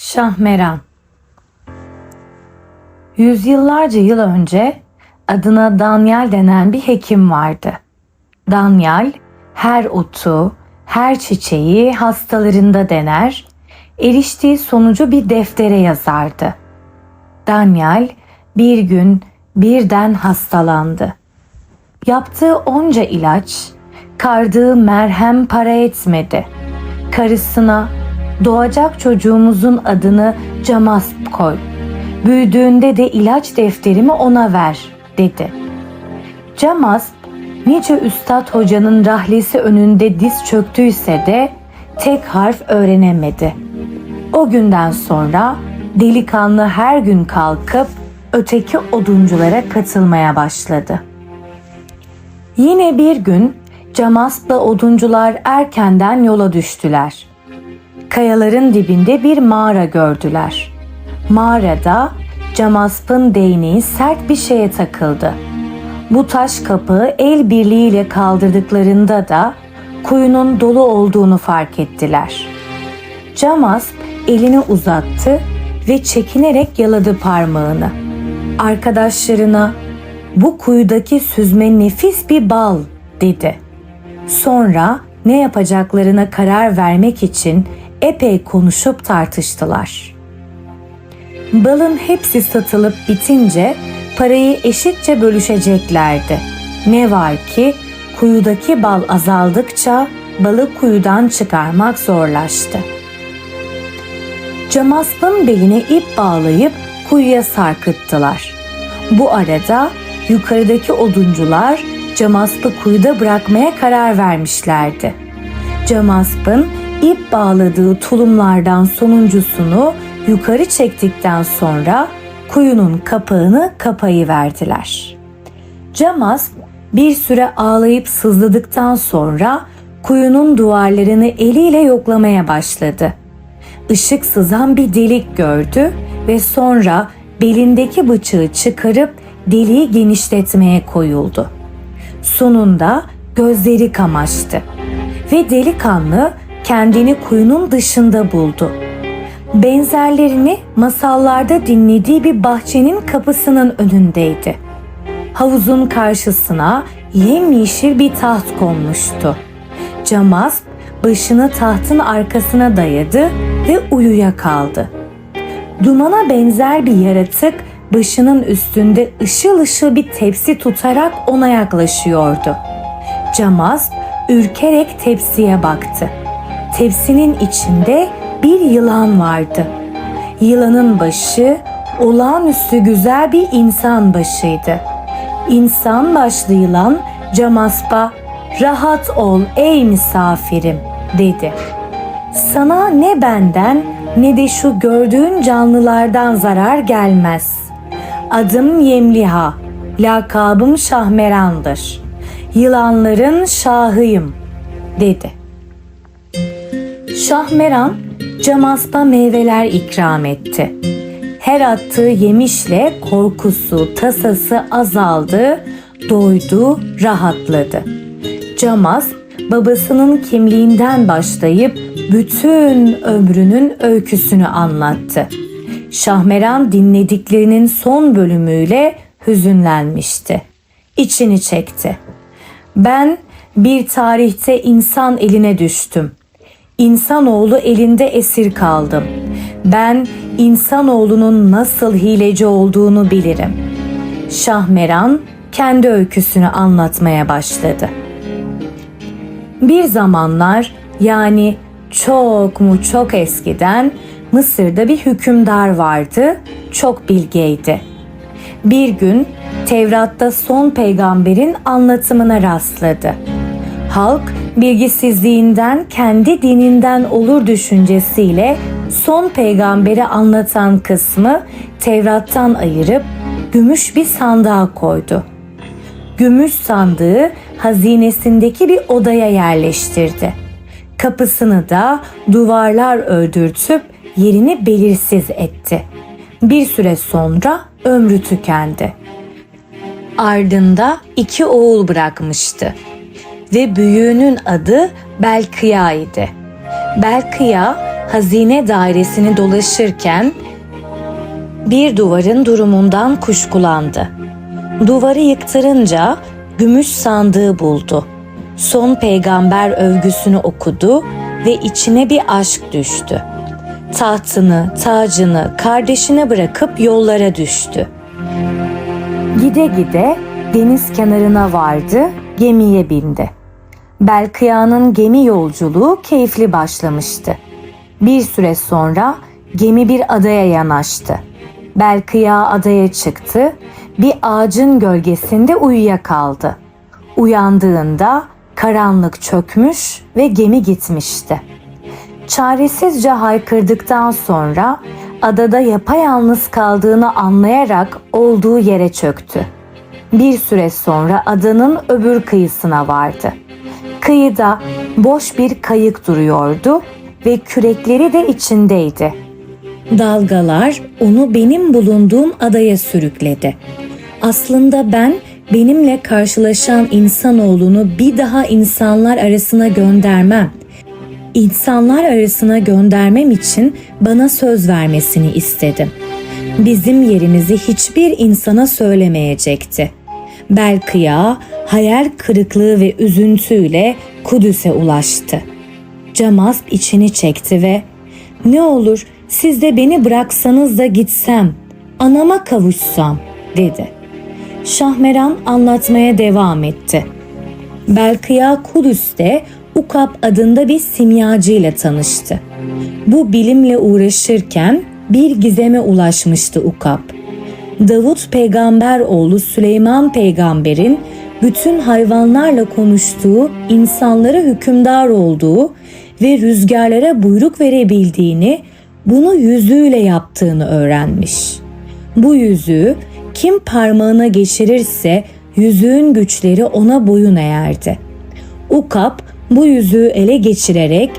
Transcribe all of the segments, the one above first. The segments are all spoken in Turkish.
Şahmeran Yüzyıllarca yıl önce adına Danyal denen bir hekim vardı. Danyal her otu, her çiçeği hastalarında dener, eriştiği sonucu bir deftere yazardı. Danyal bir gün birden hastalandı. Yaptığı onca ilaç, kardığı merhem para etmedi. Karısına doğacak çocuğumuzun adını Camasp koy. Büyüdüğünde de ilaç defterimi ona ver dedi. Camasp nice üstad hocanın rahlesi önünde diz çöktüyse de tek harf öğrenemedi. O günden sonra delikanlı her gün kalkıp öteki odunculara katılmaya başladı. Yine bir gün Camasp'la oduncular erkenden yola düştüler. Kayaların dibinde bir mağara gördüler. Mağarada Camasp'ın değneği sert bir şeye takıldı. Bu taş kapağı el birliğiyle kaldırdıklarında da kuyunun dolu olduğunu fark ettiler. Camasp elini uzattı ve çekinerek yaladı parmağını. Arkadaşlarına bu kuyudaki süzme nefis bir bal dedi. Sonra ne yapacaklarına karar vermek için epey konuşup tartıştılar. Balın hepsi satılıp bitince parayı eşitçe bölüşeceklerdi. Ne var ki kuyudaki bal azaldıkça balı kuyudan çıkarmak zorlaştı. Camasp'ın beline ip bağlayıp kuyuya sarkıttılar. Bu arada yukarıdaki oduncular Camasp'ı kuyuda bırakmaya karar vermişlerdi. Camasp'ın ip bağladığı tulumlardan sonuncusunu yukarı çektikten sonra kuyunun kapağını kapayıverdiler. Camasp bir süre ağlayıp sızladıktan sonra kuyunun duvarlarını eliyle yoklamaya başladı. Işık sızan bir delik gördü ve sonra belindeki bıçağı çıkarıp deliği genişletmeye koyuldu. Sonunda gözleri kamaştı ve delikanlı kendini kuyunun dışında buldu. Benzerlerini masallarda dinlediği bir bahçenin kapısının önündeydi. Havuzun karşısına yemyeşil bir taht konmuştu. Camasp başını tahtın arkasına dayadı ve uyuya kaldı. Dumana benzer bir yaratık başının üstünde ışıl ışıl bir tepsi tutarak ona yaklaşıyordu. Camasp ürkerek tepsiye baktı. Tepsinin içinde bir yılan vardı. Yılanın başı olağanüstü güzel bir insan başıydı. İnsan başlı yılan Camasp'a rahat ol ey misafirim dedi. Sana ne benden ne de şu gördüğün canlılardan zarar gelmez. Adım Yemliha, lakabım Şahmeran'dır. Yılanların şahıyım dedi. Şahmeran Camasp'a meyveler ikram etti. Her attığı yemişle korkusu, tasası azaldı, doydu, rahatladı. Camasp babasının kimliğinden başlayıp bütün ömrünün öyküsünü anlattı. Şahmeran dinlediklerinin son bölümüyle hüzünlenmişti. İçini çekti. Ben bir tarihte insan eline düştüm. İnsanoğlu elinde esir kaldım. Ben insanoğlunun nasıl hileci olduğunu bilirim. Şahmeran kendi öyküsünü anlatmaya başladı. Bir zamanlar yani çok mu çok eskiden Mısır'da bir hükümdar vardı, çok bilgeydi. Bir gün Tevrat'ta son peygamberin anlatımına rastladı. Halk bilgisizliğinden kendi dininden olur düşüncesiyle son peygamberi anlatan kısmı Tevrat'tan ayırıp gümüş bir sandığa koydu. Gümüş sandığı hazinesindeki bir odaya yerleştirdi. Kapısını da duvarlar öldürtüp yerini belirsiz etti. Bir süre sonra ömrü tükendi. Ardında iki oğul bırakmıştı ve büyüğünün adı Belkıya idi. Belkıya hazine dairesini dolaşırken bir duvarın durumundan kuşkulandı. Duvarı yıktırınca gümüş sandığı buldu. Son peygamber övgüsünü okudu ve içine bir aşk düştü. Tahtını, tacını kardeşine bırakıp yollara düştü. Gide gide deniz kenarına vardı, gemiye bindi. Belkıya'nın gemi yolculuğu keyifli başlamıştı. Bir süre sonra gemi bir adaya yanaştı. Belkıya adaya çıktı, bir ağacın gölgesinde uyuyakaldı. Uyandığında karanlık çökmüş ve gemi gitmişti. Çaresizce haykırdıktan sonra adada yapayalnız kaldığını anlayarak olduğu yere çöktü. Bir süre sonra adanın öbür kıyısına vardı. Kıyıda boş bir kayık duruyordu ve kürekleri de içindeydi. Dalgalar onu benim bulunduğum adaya sürükledi. Aslında ben benimle karşılaşan insanoğlunu bir daha insanlar arasına göndermem. İnsanlar arasına göndermem için bana söz vermesini istedim. Bizim yerimizi hiçbir insana söylemeyecekti. Belkıya hayal kırıklığı ve üzüntüyle Kudüs'e ulaştı. Camasp içini çekti ve ne olur siz de beni bıraksanız da gitsem, anama kavuşsam dedi. Şahmeran anlatmaya devam etti. Belkıya Kudüs'te Ukap adında bir simyacı ile tanıştı. Bu bilimle uğraşırken bir gizeme ulaşmıştı Ukap. Davut peygamber oğlu Süleyman peygamberin bütün hayvanlarla konuştuğu, insanlara hükümdar olduğu ve rüzgarlara buyruk verebildiğini, bunu yüzüğüyle yaptığını öğrenmiş. Bu yüzüğü kim parmağına geçirirse yüzüğün güçleri ona boyun eğerdi. Ukap bu yüzüğü ele geçirerek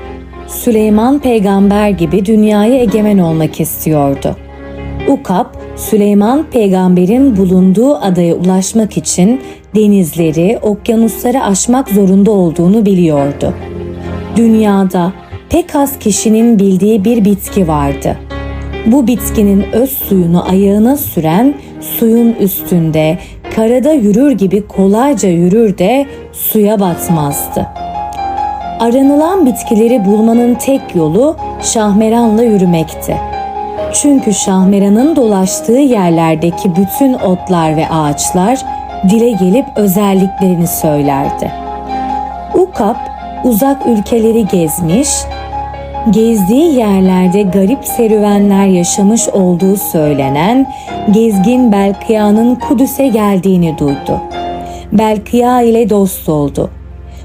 Süleyman peygamber gibi dünyaya egemen olmak istiyordu. Ukap, Süleyman peygamberin bulunduğu adaya ulaşmak için denizleri, okyanusları aşmak zorunda olduğunu biliyordu. Dünyada pek az kişinin bildiği bir bitki vardı. Bu bitkinin öz suyunu ayağına süren suyun üstünde, karada yürür gibi kolayca yürür de suya batmazdı. Aranılan bitkileri bulmanın tek yolu Şahmeran'la yürümekti. Çünkü Şahmeran'ın dolaştığı yerlerdeki bütün otlar ve ağaçlar dile gelip özelliklerini söylerdi. Ukap uzak ülkeleri gezmiş, gezdiği yerlerde garip serüvenler yaşamış olduğu söylenen gezgin Belkıya'nın Kudüs'e geldiğini duydu. Belkıya ile dost oldu.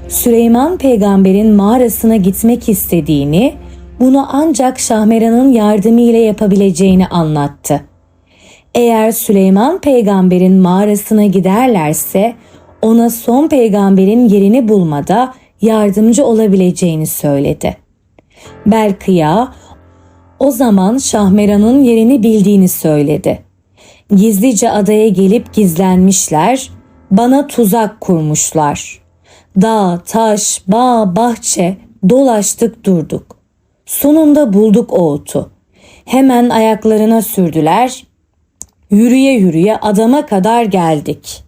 Süleyman peygamberin mağarasına gitmek istediğini, bunu ancak Şahmeran'ın yardımıyla yapabileceğini anlattı. Eğer Süleyman peygamberin mağarasına giderlerse ona son peygamberin yerini bulmada yardımcı olabileceğini söyledi. Belkıya o zaman Şahmeran'ın yerini bildiğini söyledi. Gizlice adaya gelip gizlenmişler, bana tuzak kurmuşlar. Dağ, taş, bağ, bahçe dolaştık durduk. Sonunda bulduk o otu. Hemen ayaklarına sürdüler. Yürüye yürüye adama kadar geldik.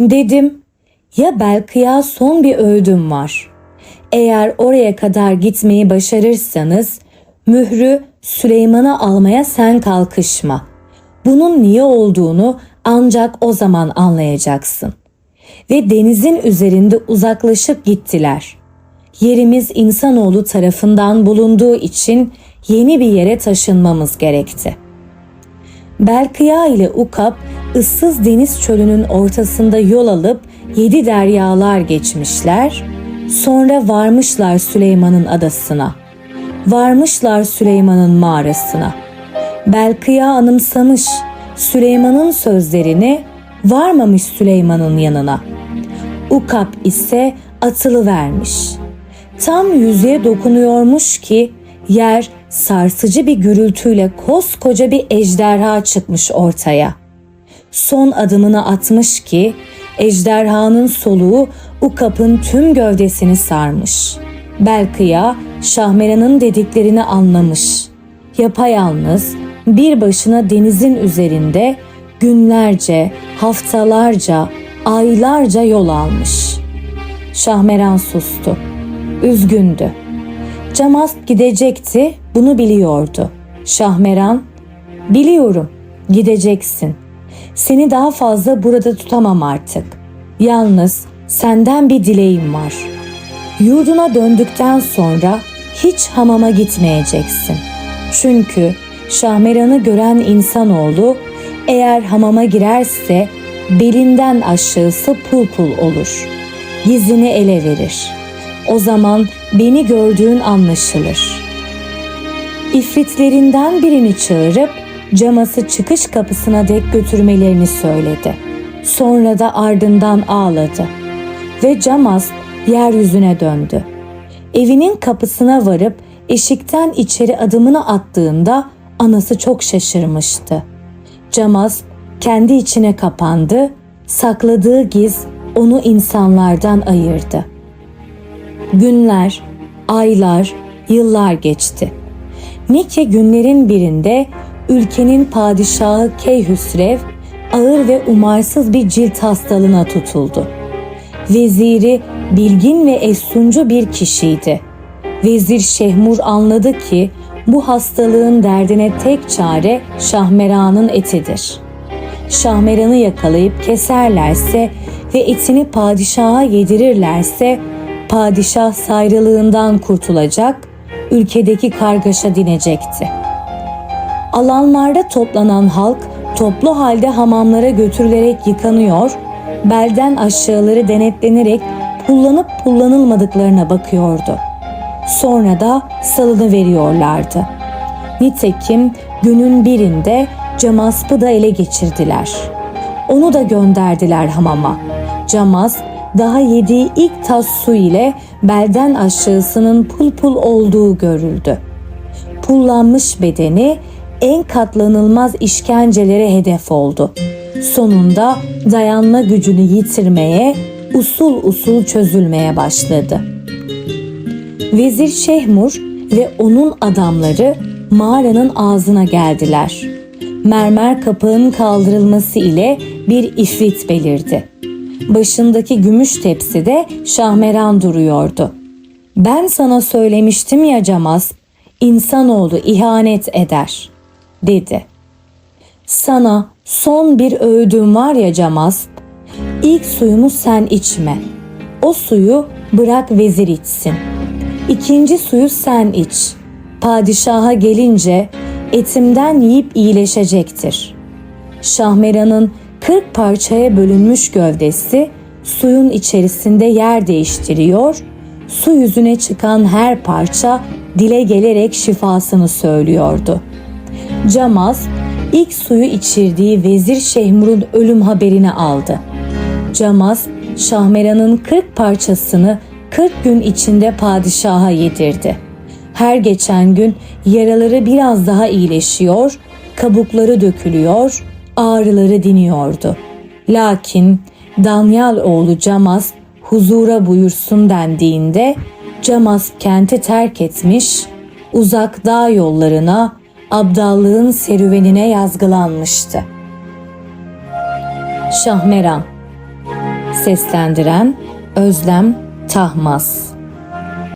Dedim, ya Belkıya son bir öğüdüm var. Eğer oraya kadar gitmeyi başarırsanız mührü Süleyman'a almaya sen kalkışma. Bunun niye olduğunu ancak o zaman anlayacaksın. Ve denizin üzerinde uzaklaşıp gittiler. Yerimiz insanoğlu tarafından bulunduğu için yeni bir yere taşınmamız gerekti. Belkıya ile Ukap ıssız deniz çölünün ortasında yol alıp yedi deryalar geçmişler. Sonra varmışlar Süleyman'ın adasına. Varmışlar Süleyman'ın mağarasına. Belkıya anımsamış Süleyman'ın sözlerini varmamış Süleyman'ın yanına. Ukap ise atılı vermiş. Tam yüzeye dokunuyormuş ki yer sarsıcı bir gürültüyle koskoca bir ejderha çıkmış ortaya. Son adımını atmış ki ejderhanın soluğu Ukap'ın tüm gövdesini sarmış. Belkıya Şahmeran'ın dediklerini anlamış. Yapayalnız bir başına denizin üzerinde günlerce, haftalarca, aylarca yol almış. Şahmeran sustu. Üzgündü. Camast gidecekti, bunu biliyordu. Şahmeran, biliyorum, gideceksin. Seni daha fazla burada tutamam artık. Yalnız senden bir dileğim var. Yurduna döndükten sonra hiç hamama gitmeyeceksin. Çünkü Şahmeran'ı gören insanoğlu eğer hamama girerse belinden aşağısı pul pul olur. Gizini ele verir. O zaman beni gördüğün anlaşılır. İfritlerinden birini çağırıp caması çıkış kapısına dek götürmelerini söyledi. Sonra da ardından ağladı ve Camas yeryüzüne döndü. Evinin kapısına varıp eşikten içeri adımını attığında anası çok şaşırmıştı. Camas kendi içine kapandı, sakladığı giz onu insanlardan ayırdı. Günler, aylar, yıllar geçti. Ne günlerin birinde ülkenin padişahı Keyhüsrev ağır ve umarsız bir cilt hastalığına tutuldu. Veziri bilgin ve efsuncu bir kişiydi. Vezir Şehmur anladı ki bu hastalığın derdine tek çare Şahmeran'ın etidir. Şahmeran'ı yakalayıp keserlerse ve etini padişaha yedirirlerse padişah sayrılığından kurtulacak, ülkedeki kargaşa dinecekti. Alanlarda toplanan halk toplu halde hamamlara götürülerek yıkanıyor, belden aşağıları denetlenerek kullanıp kullanılmadıklarına bakıyordu. Sonra da salını veriyorlardı. Nitekim günün birinde Camasp'ı da ele geçirdiler. Onu da gönderdiler hamama. Camaz daha yediği ilk tas su ile belden aşağısının pul pul olduğu görüldü. Pullanmış bedeni en katlanılmaz işkencelere hedef oldu. Sonunda dayanma gücünü yitirmeye, usul usul çözülmeye başladı. Vezir Şehmur ve onun adamları mağaranın ağzına geldiler. Mermer kapağın kaldırılması ile bir ifrit belirdi. Başındaki gümüş tepside Şahmeran duruyordu. Ben sana söylemiştim ya Camaz, insanoğlu ihanet eder, dedi. Sana son bir öğüdüm var ya Camaz, ilk suyumu sen içme. O suyu bırak vezir içsin. İkinci suyu sen iç. Padişaha gelince etimden yiyip iyileşecektir. Şahmeran'ın 40 parçaya bölünmüş gövdesi suyun içerisinde yer değiştiriyor, su yüzüne çıkan her parça dile gelerek şifasını söylüyordu. Camaz ilk suyu içirdiği Vezir Şehmur'un ölüm haberini aldı. Camaz Şahmeran'ın 40 parçasını 40 gün içinde padişaha yedirdi. Her geçen gün yaraları biraz daha iyileşiyor, kabukları dökülüyor, ağrıları diniyordu. Lakin Danyal oğlu Camaz huzura buyursun dendiğinde Camaz kenti terk etmiş, uzak dağ yollarına, abdallığın serüvenine yazgılanmıştı. Şahmeran Seslendiren Özlem Tahmaz